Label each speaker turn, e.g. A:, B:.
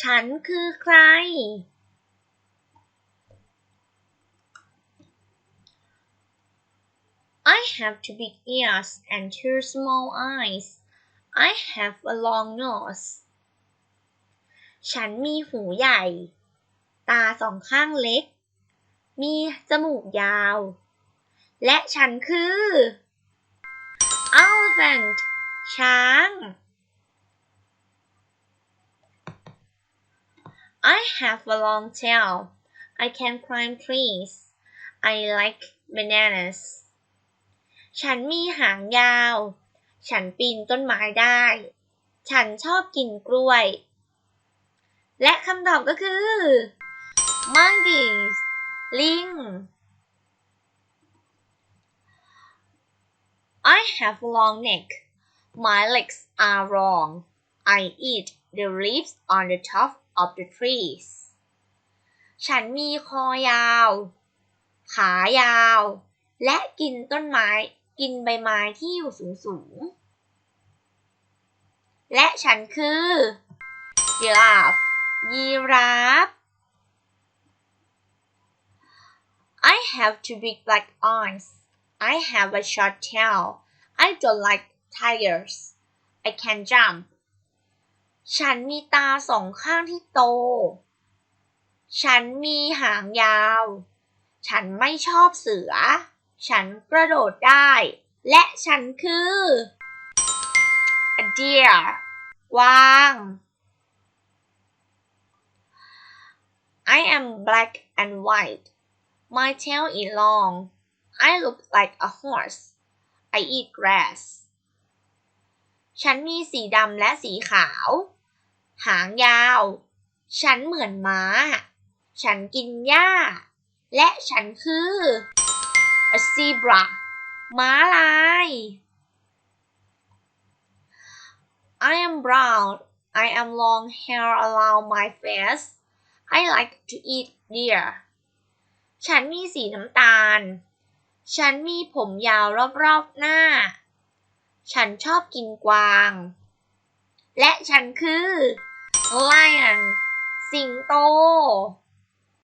A: ฉันคือใคร I have two big ears and two small eyes. I have a long nose. ฉันมีหูใหญ่ ตาสองข้างเล็ก มีจมูกยาว และฉันคือ elephant ช้าง I have a long tail. I can climb trees. I like bananas. ฉันมีหางยาว ฉันปีนต้นไม้ได้ ฉันชอบกินกล้วย และคำตอบก็คือ monkeys ลิง I have long neck. My legs are long. I eat the leaves on the top of the trees. ฉันมีคอยาว ขายาว และกินต้นไม้ กินใบไม้ที่อยู่สูงสูง และฉันคือ giraffe ยีราฟ I have two big black eyes. I have a short tail. I don't like tigers. I can jump. ฉันมีตาสองข้างที่โต ฉันมีหางยาว ฉันไม่ชอบเสือ ฉันกระโดดได้ และฉันคือ a deer กวาง I am black and white. My tail is long. I look like a horse. I eat grass. ฉันมีสีดำและสีขาว หางยาว ฉันเหมือนม้า ฉันกินหญ้า และฉันคือ a zebra ม้าลาย I am brown. I am long hair around my face. I like to eat deer. ฉันมีสีน้ำตาล ฉันมีผมยาวรอบๆหน้า ฉันชอบกินกวาง และฉันคือ lion สิงโต